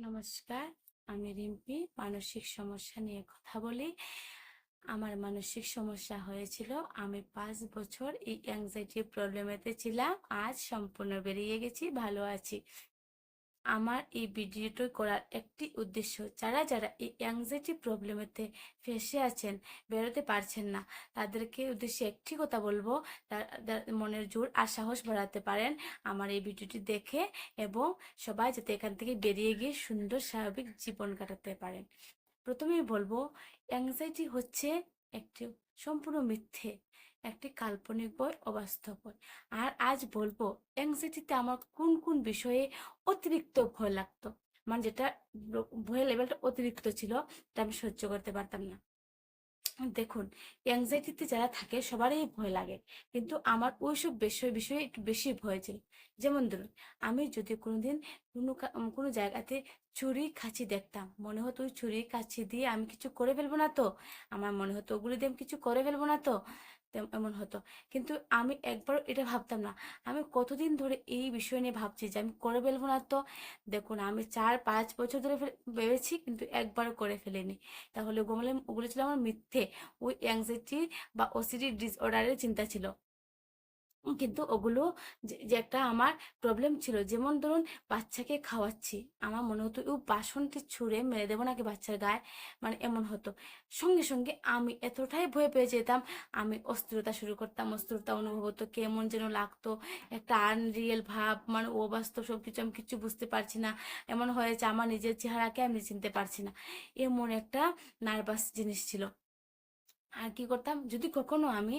নমস্কার, আমি রিম্পি। মানসিক সমস্যা নিয়ে কথা বলি। আমার মানসিক সমস্যা হয়েছিল, আমি পাঁচ বছর এই অ্যাংজাইটি প্রবলেমেতে ছিলাম। আজ সম্পূর্ণ বেরিয়ে গেছি, ভালো আছি। আমার এই ভিডিওটি করার একটি উদ্দেশ্য, যারা যারা এই অ্যাংজাইটি প্রবলেমেতে ফেসে আছেন, বেরোতে পারছেন না, তাদেরকে উদ্দেশ্যে একটি কথা বলব মনের জোর আর সাহস বাড়াতে পারেন আমার এই ভিডিওটি দেখে এবং সবাই যাতে এখান থেকে বেরিয়ে গিয়ে সুন্দর স্বাভাবিক জীবন কাটাতে পারেন। প্রথমেই বলব অ্যাংজাইটি হচ্ছে একটি সম্পূর্ণ মিথ্যে একটি কাল্পনিক বই অবাস্তব বই। আর আজ বলব অ্যাংজাইটিতে আমার কোন কোন বিষয়ে অতিরিক্ত ভয় লাগতো? মানে যেটা ভয়ের লেভেলটা অতিরিক্ত ছিল, তা আমি সহ্য করতে পারতাম না। দেখুন অ্যাংজাইটিতে যারা থাকে, সবারই ভয় লাগে। কিন্তু আমার ওইসব বিষয়, বিষয়ে একটু বেশি ভয় ছিল। যেমন ধরুন, আমি যদি কোনোদিন কোনো কোনো জায়গাতে ছুরি খাঁচি দেখতাম, মনে হতো ওই ছুরি কাছি দিয়ে আমি কিছু করে ফেলব না তো? আমার মনে হতো ওগুলো দিয়ে আমি কিছু করে ফেলব না তো? এমন হতো। কিন্তু আমি একবার এটা ভাবতাম না। আমি কতদিন ধরে এই বিষয় নিয়ে ভাবছি যে আমি করে ফেলব না তো? দেখুন, আমি চার, পাঁচ বছর ধরে ভেবেছি কিন্তু একবার করে ফেলিনি। তাহলে ওগুলো ছিল আমার মিথ্যে। ওই অ্যাংজাইটি বা ওসিডি ডিসঅর্ডারের চিন্তা ছিল। কিন্তু ওগুলো যে একটা আমার প্রবলেম ছিল। যেমন ধরুন, বাচ্চাকে খাওয়াচ্ছি, আমার মনে হতো ও বাসনটি ছুঁড়ে মেরে দেবো নাকি বাচ্চার গায়ে? মানে এমন হতো। সঙ্গে সঙ্গে আমি এতটাই ভয় পেয়ে যেতাম, আমি অস্থিরতা শুরু করতাম, অস্থিরতা অনুভব হতো, কেমন যেন লাগতো, একটা আনরিয়েল ভাব মানে ও বাস্তব সব কিছু আমি কিছু বুঝতে পারছি না। এমন হয়েছে, আমার নিজের চেহারাকে আমি চিনতে পারছি না। এমন একটা নার্ভাস জিনিস ছিল। আর কি করতাম, যদি কখনো আমি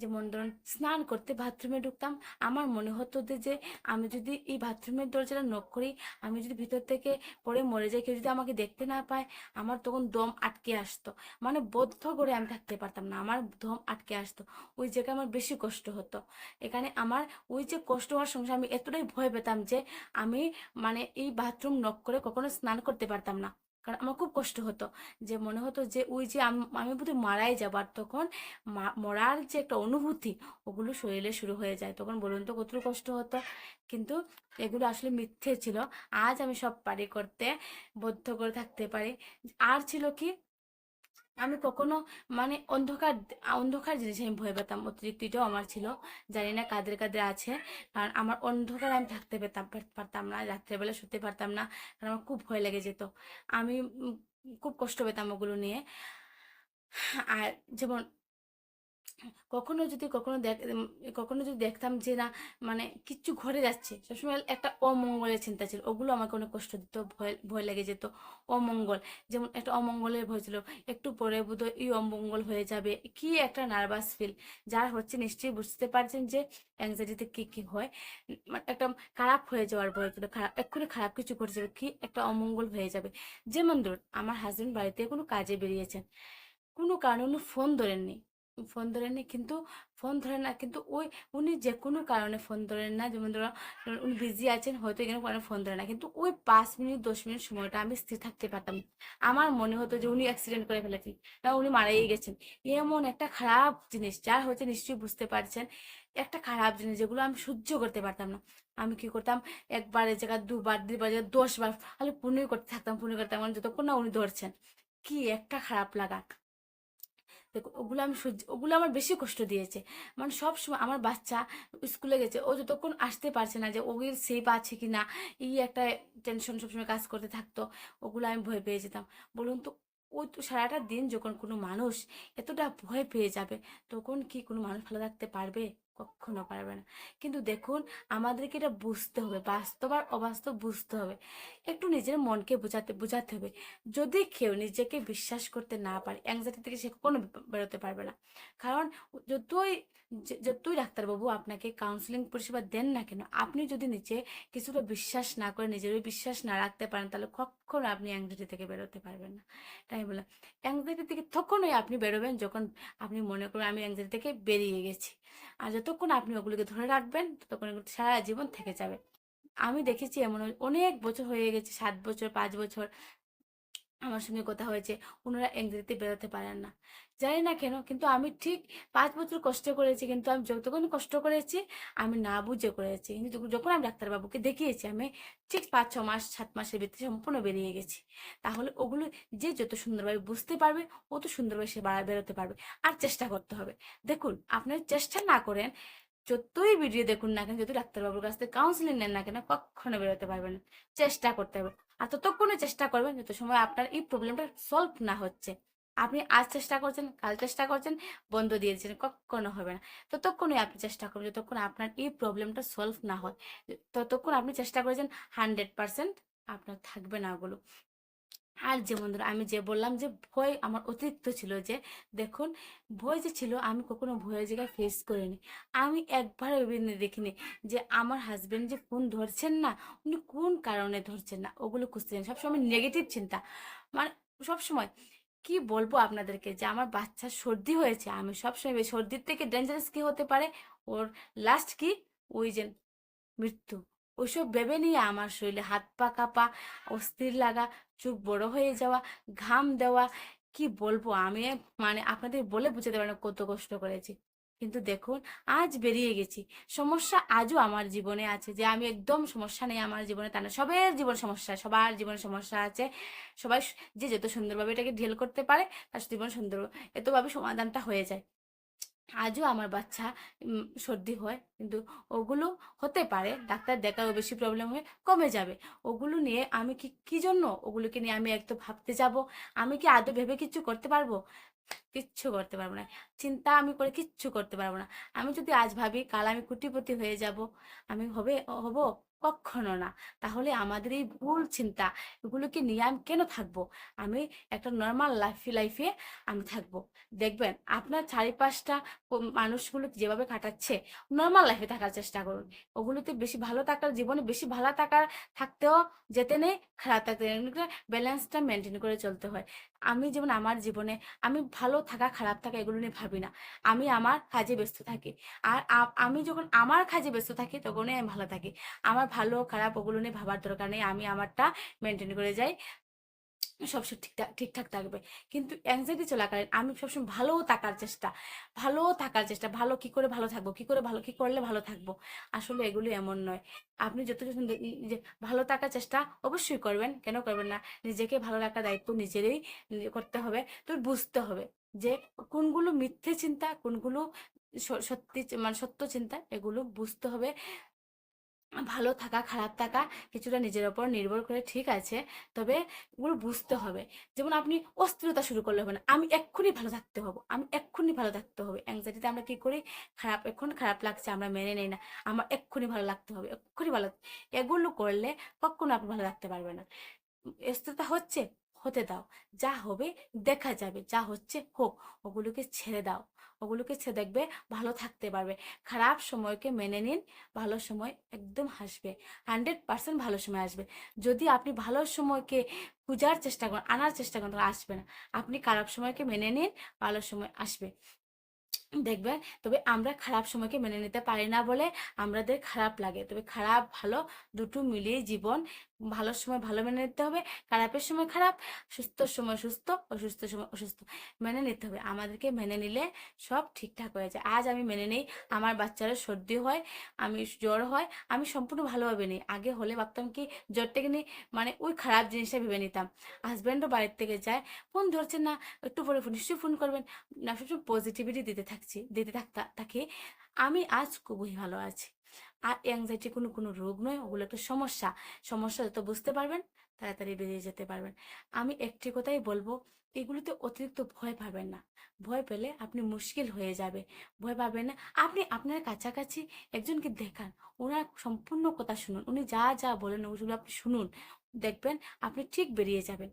যেমন ধরুন স্নান করতে বাথরুমে ঢুকতাম। আমার মনে হতো যে আমি যদি এই বাথরুমের দরজাটা নক করি, আমি যদি ভিতর থেকে পড়ে মরে যাই, কেউ যদি আমাকে দেখতে না পায়, আমার তখন দম আটকে আসতো। মানে বদ্ধ করে আমি থাকতে পারতাম না, আমার দম আটকে আসতো। ওই জায়গায় আমার বেশি কষ্ট হতো। এখানে আমার ওই যে কষ্ট হওয়ার সঙ্গে আমি এতটাই ভয় পেতাম যে, আমি মানে এই বাথরুম নক করে কখনো স্নান করতে পারতাম না। কারণ আমার খুব কষ্ট হতো। যে মনে হতো যে ওই যে আমি বোধহয় মারাই যাবার তখন মরার যে একটা অনুভূতি, ওগুলো শরীরে শুরু হয়ে যায়। তখন বলুন তো কত কষ্ট হতো। কিন্তু এগুলো আসলে মিথ্যে ছিল। আজ আমি সব পারি করতে, বদ্ধ করে থাকতে পারি। আর ছিল কি আমি কখনো মানে অন্ধকার অন্ধকার জিনিস আমি ভয় পেতাম। অতিরিক্ত এটাও আমার ছিল। জানি না কাদের কাদের আছে। কারণ আমার অন্ধকার আমি থাকতে পেতাম পারতাম না। রাত্রেবেলা শুতে পারতাম না। কারণ আমার খুব ভয় লেগে যেত। আমি খুব কষ্ট পেতাম ওগুলো নিয়ে। আর যেমন কখনো যদি কখনো দেখ কখনো যদি দেখতাম যে না মানে কিচ্ছু ঘরে যাচ্ছে, সবসময় একটা অমঙ্গলের চিন্তা ছিল। ওগুলো আমাকে অনেক কষ্ট দিত, ভয় ভয় লেগে যেত। অমঙ্গল, যেমন একটা অমঙ্গলের ভয় ছিল। একটু পরে বোধ এই অমঙ্গল হয়ে যাবে। কি একটা নার্ভাস ফিল যার হচ্ছে নিশ্চয়ই বুঝতে পারছেন যে অ্যাংজাইটিতে কি কি হয়। একটা খারাপ হয়ে যাওয়ার ভয় ছিল খারাপ এক্ষুনি খারাপ কিছু করে যাবে, কি একটা অমঙ্গল হয়ে যাবে। যেমন ধরুন, আমার হাজবেন্ড বাড়িতে কোনো কাজে বেরিয়েছেন। কোনো কারণে ফোন ধরেননি। ফোন ধরেননি কিন্তু ফোন ধরে না, কিন্তু ওই উনি যে কোনো কারণে ফোন ধরেন না। যেমন ধরো উনি বিজি আছেন, হয়তো এখানে কোনো ফোন ধরে না, কিন্তু ওই পাঁচ মিনিট, দশ মিনিট সময়টা আমি স্থির থাকতে পারতাম। আমার মনে হতো যে উনি অ্যাক্সিডেন্ট করে ফেলেছেন না উনি মারাই গেছেন। এমন একটা খারাপ জিনিস, যার হয়েছে নিশ্চয়ই বুঝতে পারছেন। একটা খারাপ জিনিস যেগুলো আমি সহ্য করতে পারতাম না। আমি কি করতাম একবারের জায়গায় দুবার দুবার জায়গায় দশবার, খালি পুনই করতে থাকতাম পুনই করতাম যতক্ষণ না উনি ধরছেন। কি একটা খারাপ লাগা। দেখো, ওগুলো আমি সহ্য, ওগুলো আমার বেশি কষ্ট দিয়েছে। মানে সব সময় আমার বাচ্চা স্কুলে গেছে, ও যতক্ষণ আসতে পারছে না যে ওগুলো সেফ আছে কি না, এই একটা টেনশন সবসময় কাজ করতে থাকতো, ওগুলো আমি ভয় পেয়ে যেতাম। বলুন তো ওই তো সারাটা দিন যখন কোনো মানুষ এতটা ভয় পেয়ে যাবে, তখন কি কোনো মানুষ ভালো থাকতে পারবে? কখনো পারবে না। কিন্তু দেখুন, আমাদেরকে এটা বুঝতে হবে, বাস্তব আর অবাস্তব বুঝতে হবে। একটু নিজের মনকে বোঝাতে বোঝাতে হবে। যদি কেউ নিজেকে বিশ্বাস করতে না পারে অ্যাংজাইটি থেকে সে কখনো বেরোতে পারবে না। কারণ যতই যতই ডাক্তারবাবু আপনাকে কাউন্সিলিং পরিষেবা দেন না কেন? আপনি যদি নিচে কিছুটা বিশ্বাস না করে নিজের ওই বিশ্বাস না রাখতে পারেন, তাহলে কখনো আপনি অ্যাংজাইটি থেকে বেরোতে পারবেন না। তাই বলে অ্যাংজাইটি থেকে তখনই আপনি বেরোবেন যখন আপনি মনে করবেন আমি অ্যাংজাইটি থেকে বেরিয়ে গেছি। আর যতক্ষণ আপনি ওগুলোকে ধরে রাখবেন, ততক্ষণ সারা জীবন থেকে যাবে। আমি দেখেছি এমন অনেক বছর হয়ে গেছে, সাত বছর, পাঁচ বছর আমার সঙ্গে কথা হয়েছে। ওনারা এংরেজিতে বেরোতে পারেন না। জানি না কেন, কিন্তু আমি ঠিক পাঁচ বছর কষ্ট করেছি, কিন্তু আমি যতক্ষণ কষ্ট করেছি, আমি না বুঝে করেছি। কিন্তু যখন- আমি ডাক্তারবাবুকে দেখিয়েছি, আমি ঠিক পাঁচ, ছ মাস, সাত মাসের ভিতরে সম্পূর্ণ বেরিয়ে গেছি। তাহলে ওগুলো যে যত সুন্দরভাবে বুঝতে পারবে, অত সুন্দরভাবে সে বাড়া, বেরোতে পারবে। আর চেষ্টা করতে হবে। দেখুন আপনার চেষ্টা না করেন, যতই ভিডিও দেখুন না কেন যত ডাক্তারবাবুর কাছ থেকে কাউন্সিলিং নেন না কেন, কখনো বেরোতে পারবেন চেষ্টা করতে হবে। আর ততক্ষণে চেষ্টা করবেন যত সময় আপনার এই প্রবলেমটা সলভ না হচ্ছে। আপনি আজ চেষ্টা করছেন, কাল চেষ্টা করছেন, বন্ধ দিয়ে দিচ্ছেন কখনো হবে না। ততক্ষণই আপনি চেষ্টা করবেন, যতক্ষণ আপনার এই প্রবলেমটা সলভ না হয়, ততক্ষণ আপনি চেষ্টা করেছেন হান্ড্রেড পার্সেন্ট আপনার থাকবে না ওগুলো। আর যে বন্ধুরা, আমি যে বললাম যে ভয় আমার অতিরিক্ত ছিল যে, দেখুন, ভয় যে ছিল আমি কখনো ভয়ের জায়গায় ফেস করিনি। আমি একবার ভেবে দেখিনি যে আমার হাজব্যান্ড যে ফোন ধরছেন না, উনি কোন কারণে ধরছেন না, ওগুলো খুঁজছেন সবসময় নেগেটিভ চিন্তা। মানে সবসময়, কি বলব আপনাদেরকে যে আমার বাচ্চার সর্দি হয়েছে, আমি সবসময় সর্দির থেকে ডেঞ্জারাস কি হতে পারে? ওর লাস্ট কি? ওই যে মৃত্যু। ওইসব ভেবে নিয়ে আমার শরীরে হাত পা কাঁপা, অস্থির লাগা, চোখ বড় হয়ে যাওয়া, ঘাম দেওয়া, কি বলব? আমি মানে আপনাদের বলে বুঝাতে পারি না কত কষ্ট করেছি। কিন্তু দেখুন, আজ বেরিয়ে গেছি। সমস্যা আজও আমার জীবনে আছে যে আমি একদম সমস্যা নেই আমার জীবনে তা না। সবের জীবন সমস্যা, সবার জীবনে সমস্যা আছে। সবাই যে যত সুন্দরভাবে এটাকে ঢেল করতে পারে, তার জীবন সুন্দর, এতভাবে সমাধানটা হয়ে যায়। আজও আমার বাচ্চা সর্দি হয়। কিন্তু ওগুলো হতে পারে, ডাক্তার দেখাও বেশি প্রবলেম হয়ে কমে যাবে। ওগুলো নিয়ে আমি কি কি জন্য ওগুলোকে নিয়ে আমি একটু ভাবতে যাব? আমি কি আদৌ ভেবে কিচ্ছু করতে পারব? কিচ্ছু করতে পারব না। চিন্তা আমি করে কিচ্ছু করতে পারব না। আমি যদি আজ ভাবি, কাল আমি কোটিপতি হয়ে যাব, আমি হবে, হব? কখনো না। তাহলে আমাদের এই ভুল চিন্তা, এগুলোকে নিয়ে আমি কেন থাকব? আমি একটা নর্মাল লাইফ লাইফে আমি থাকব। দেখবেন, আপনার চারিপাশটা মানুষগুলো যেভাবে কাটাচ্ছে নর্মাল লাইফে থাকার চেষ্টা করুন। ওগুলোতে বেশি ভালো থাকার, জীবনে বেশি ভালো থাকার, থাকতেও যেতে নেই, খারাপ থাকতে নেই। ব্যালেন্সটা মেনটেন করে চলতে হয়। আমি যেমন আমার জীবনে, আমি ভালো থাকা, খারাপ থাকা, এগুলো নিয়ে ভাবি না। আমি আমার কাজে ব্যস্ত থাকি। আর আমি যখন আমার কাজে ব্যস্ত থাকি, তখনই আমি ভালো থাকি। আমার ভালো খারাপ ওগুলো নিয়ে ভাবার দরকার নেই। আমি আমারটা মেনটেন করে যাই। সবসময় ঠিকঠাক ঠিকঠাক থাকবে। কিন্তু অ্যাংজাইটি চলাকালীন আমি সবসময় ভালো থাকার চেষ্টা, ভালো থাকার চেষ্টা, ভালো কি করে ভালো থাকব, কি করে ভালো, কি করলে ভালো থাকব, আসলে এগুলো এমন নয়। আপনি যত যে ভালো থাকার চেষ্টা অবশ্যই করবেন, কেন করবেন না? নিজেকে ভালো রাখার দায়িত্ব নিজেরই নিজে করতে হবে। তো বুঝতে হবে যে কোনগুলো মিথ্যে চিন্তা, কোনগুলো সত্যি মানে সত্য চিন্তা, এগুলো বুঝতে হবে। ভালো থাকা, খারাপ থাকা কিছুটা নিজের ওপর নির্ভর করে ঠিক আছে। তবে এগুলো বুঝতে হবে। যেমন আপনি অস্থিরতা শুরু করলে হবে না। আমি এক্ষুনি ভালো থাকতে হব। আমি এক্ষুনি ভালো থাকতে হবে। অ্যাংজাইটিতে আমরা কি করি? খারাপ, এখন খারাপ লাগছে, আমরা মেনে নেই না। আমার এক্ষুনি ভালো লাগতে হবে। এক্ষুনি ভালো, এগুলো করলে কখনো আপনি ভালো থাকতে পারবে না। স্থিরতা হচ্ছে হতে দাও। যা হবে দেখা যাবে, যা হচ্ছে হোক। ওগুলোকে ছেড়ে দাও। ওগুলোকে ছেড়ে দেখবে ভালো থাকতে পারবে। খারাপ সময়কে মেনে নিন, ভালো সময় একদম হাসবে। হান্ড্রেড পার্সেন্ট ভালো সময় আসবে। যদি আপনি ভালো সময়কে খুঁজার চেষ্টা করেন, আনার চেষ্টা করেন আসবে না। আপনি খারাপ সময়কে মেনে নিন, ভালো সময় আসবে। দেখবেন তবে আমরা খারাপ সময়কে মেনে নিতে পারি না বলে আমাদের খারাপ লাগে। তবে খারাপ, ভালো দুটো মিলিয়ে জীবন, ভালো সময় ভালো মেনে নিতে হবে, খারাপের সময় খারাপ, সুস্থ সময় সুস্থ, অসুস্থ সময় অসুস্থ মেনে নিতে হবে। আমাদেরকে মেনে নিলে সব ঠিকঠাক হয়ে যায়। আজ আমি মেনে নেই, আমার বাচ্চারা সর্দি হয়, আমি জ্বর হয়, আমি সম্পূর্ণ ভালোভাবে নেই। আগে হলে ভাবতাম কি জ্বরটাকে নিয়ে মানে ওই খারাপ জিনিসটা ভেবে নিতাম। হাজব্যান্ডও বাড়ির থেকে যায়, ফোন ধরছেন না, একটু পরে ফোন, নিশ্চয়ই ফোন করবেন। না, সবসময় পজিটিভিটি দিতে থাকছি, দিতে থাকতা থাকি আমি আজ খুবই ভালো আছি। আর অ্যাংজাইটি কোনো কোনো রোগ নয়, ওগুলো একটা সমস্যা। সমস্যা যত বুঝতে পারবেন, তাড়াতাড়ি বেরিয়ে যেতে পারবেন। আমি একটি কথাই বলব, এগুলোতে অতিরিক্ত ভয় পাবেন না। ভয় পেলে আপনি মুশকিল হয়ে যাবে। ভয় পাবেন না। আপনি আপনার কাছাকাছি একজনকে দেখান, ওনার সম্পূর্ণ কথা শুনুন। উনি যা যা বলেন, ওগুলো আপনি শুনুন। দেখবেন আপনি ঠিক বেরিয়ে যাবেন।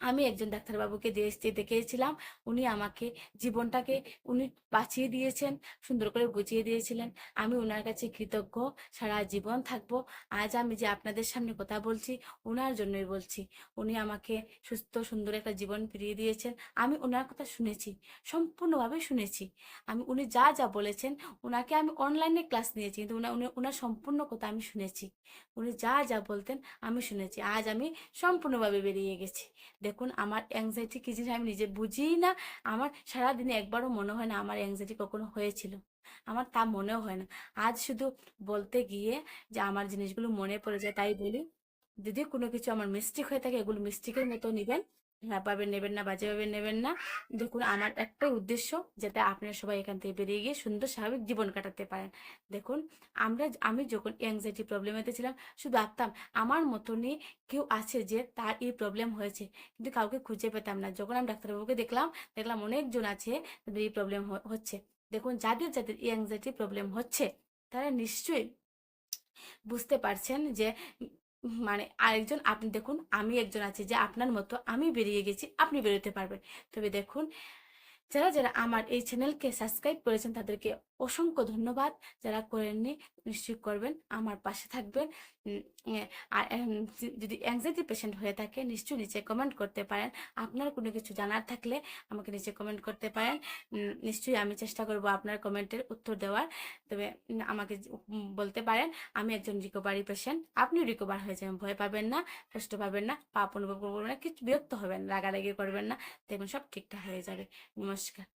আমি একজন ডাক্তারবাবুকে দিয়ে এসে দেখিয়েছিলাম। উনি আমাকে জীবনটাকে, উনি বাঁচিয়ে দিয়েছেন, সুন্দর করে গুছিয়ে দিয়েছিলেন। আমি ওনার কাছে কৃতজ্ঞ, সারা জীবন থাকব। আজ আমি যে আপনাদের সামনে কথা বলছি ওনার জন্যই বলছি। উনি আমাকে সুস্থ, সুন্দর একটা জীবন ফিরিয়ে দিয়েছেন। আমি ওনার কথা শুনেছি, সম্পূর্ণভাবে শুনেছি। আমি, উনি যা যা বলেছেন ওনাকে আমি অনলাইনে ক্লাস নিয়েছি, কিন্তু ওনার সম্পূর্ণ কথা আমি শুনেছি। উনি যা যা বলতেন, আমি শুনেছি। আজ আমি সম্পূর্ণভাবে বেরিয়ে গেছি। দেখুন, আমার অ্যাংজাইটি কি জিনিস আমি নিজে বুঝিই না। আমার সারাদিনে একবারও মনে হয় না আমার অ্যাংজাইটি কখনো হয়েছিল। আমার তা মনেও হয় না। আজ শুধু বলতে গিয়ে যে আমার জিনিসগুলো মনে পড়ে যায়, তাই বলি, যদি কোনো কিছু আমার মিস্টেক হয়ে থাকে, এগুলো মিস্টেকের মতো নেবেন। হ্যাঁভাবে নেবেন না, বাজেভাবে নেবেন না। দেখুন, আমার একটাই উদ্দেশ্য যাতে আপনারা সবাই এখান থেকে বেরিয়ে গিয়ে সুন্দর, স্বাভাবিক জীবন কাটাতে পারেন। দেখুন, আমরা আমি যখন অ্যাংজাইটি প্রবলেমেতে ছিলাম, শুধু ভাবতাম, আমার মতনই কেউ আছে যে তার এই প্রবলেম হয়েছে, কিন্তু কাউকে খুঁজে পেতাম না। যখন আমি ডাক্তারবাবুকে দেখলাম দেখলাম অনেকজন আছে তাদের এই প্রবলেম হচ্ছে। দেখুন, যাদের যাদের এই অ্যাংজাইটি প্রবলেম হচ্ছে, তারা নিশ্চয়ই বুঝতে পারছেন যে মানে আরেকজন, আপনি দেখুন, আমি একজন আছি যে আপনার মতো আমি বেরিয়ে গেছি, আপনি বেরোতে পারবেন। তবে দেখুন, যারা যারা আমার এই চ্যানেলকে সাবস্ক্রাইব করেছেন তাদেরকে অসংখ্য ধন্যবাদ যারা করেননি, নিশ্চয়ই করবেন। আমার পাশে থাকবেন। আর যদি- যদি অ্যাংজাইটি পেশেন্ট হয়ে থাকে, নিশ্চয়ই নিচে কমেন্ট করতে পারেন। আপনার কোনো কিছু জানার থাকলে আমাকে নিচে কমেন্ট করতে পারেন। নিশ্চয়ই আমি চেষ্টা করব আপনার কমেন্টের উত্তর দেওয়ার। তবে আমাকে বলতে পারেন, আমি একজন রিকভারি পেশেন্ট আপনিও রিকভার হয়ে যাবেন, ভয় পাবেন না, কষ্ট পাবেন না, পাপ অনুভব করবেন না কিছু বিরক্ত হবেন রাগারাগি করবেন না, দেখবেন সব ঠিকঠাক হয়ে যাবে। নমস্কার।